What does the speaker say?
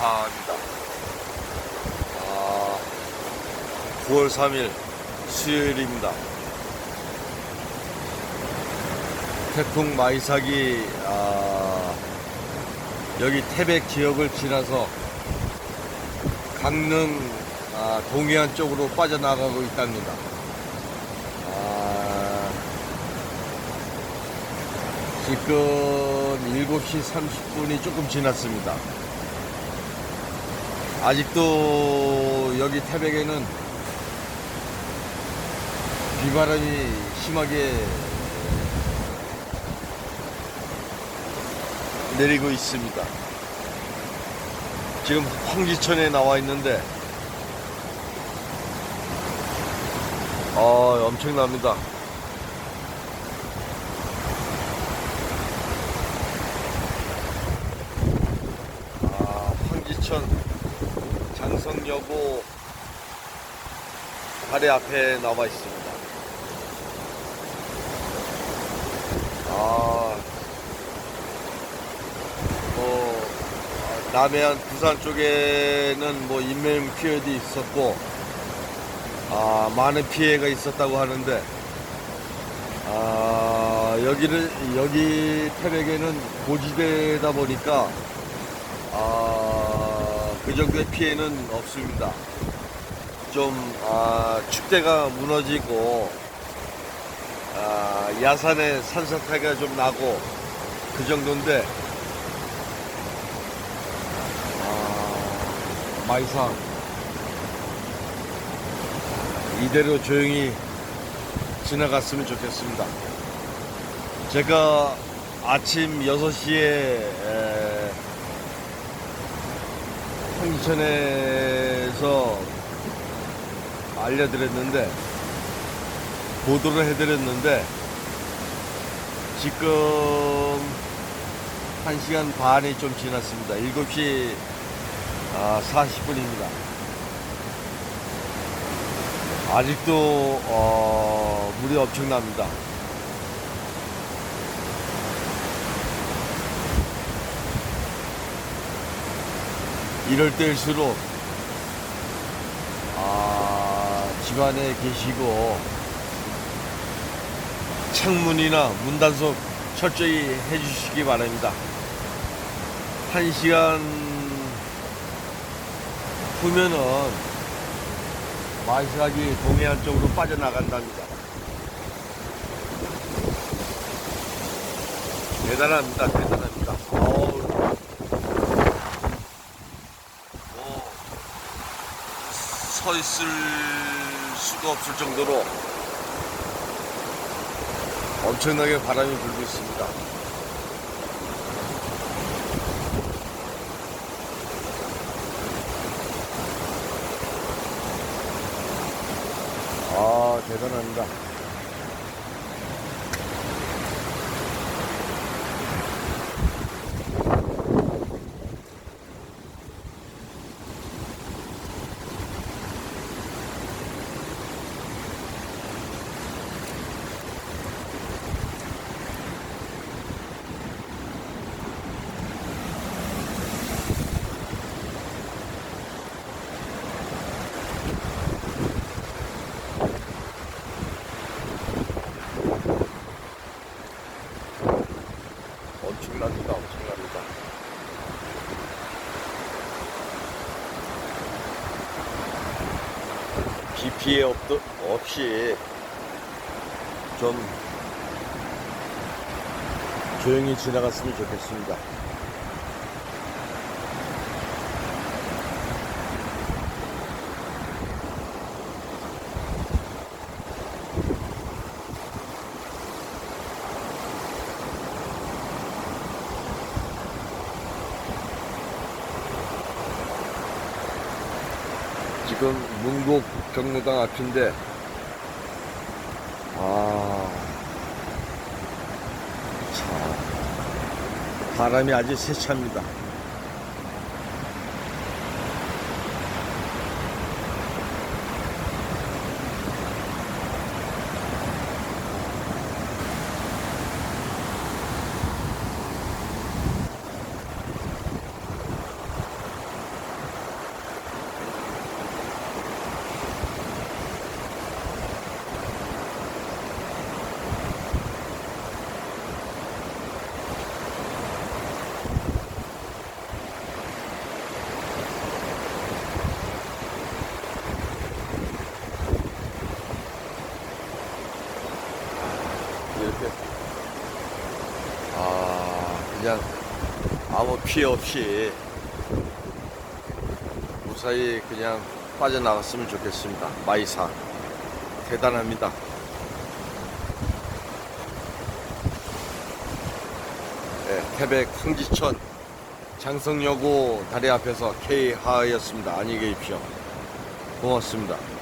파입니다. 아, 9월 3일 수요일입니다. 태풍 마이삭이 아, 여기 태백 지역을 지나서 강릉 아, 동해안 쪽으로 빠져나가고 있답니다. 아, 지금 7시 30분이 조금 지났습니다. 아직도 여기 태백에는 비바람이 심하게 내리고 있습니다. 지금 황지천에 나와 있는데 아 엄청납니다. 아 황지천 장성여고 다리 앞에 나와 있습니다. 아, 뭐, 아, 남해안 부산 쪽에는 뭐 인명 피해도 있었고, 아, 많은 피해가 있었다고 하는데, 아, 여기를, 여기 태백에는 고지대다 보니까, 아, 그 정도의 피해는 없습니다. 좀, 아, 축대가 무너지고, 아, 야산에 산사태가 좀 나고, 그 정도인데, 아, 마이상. 이대로 조용히 지나갔으면 좋겠습니다. 제가 아침 6시에 황천에서 알려드렸는데 보도를 해드렸는데 지금 1시간 반이 좀 지났습니다. 7시 40분입니다. 아직도 어, 물이 엄청납니다. 이럴 때일수록 아, 집안에 계시고 창문이나 문 단속 철저히 해주시기 바랍니다. 한 시간 후면은 마이삭이 동해안 쪽으로 빠져나간답니다. 대단합니다. 대단합니다. 어우. 뭐, 서 있을 수가 없을 정도로 엄청나게 바람이 불고 있습니다. 아, 대단합니다. 엄청납니다. 엄청납니다. 비 피해 없, 없이 좀 조용히 지나갔으면 좋겠습니다. 지금 문곡 경로당 앞인데 아, 참 바람이 아주 세차입니다. 아무 피해 없이 무사히 그냥 빠져나갔으면 좋겠습니다. 마이사 대단합니다. 네, 태백 황지천 장성여고 다리 앞에서 K하였습니다. 안녕히 계십시오. 고맙습니다.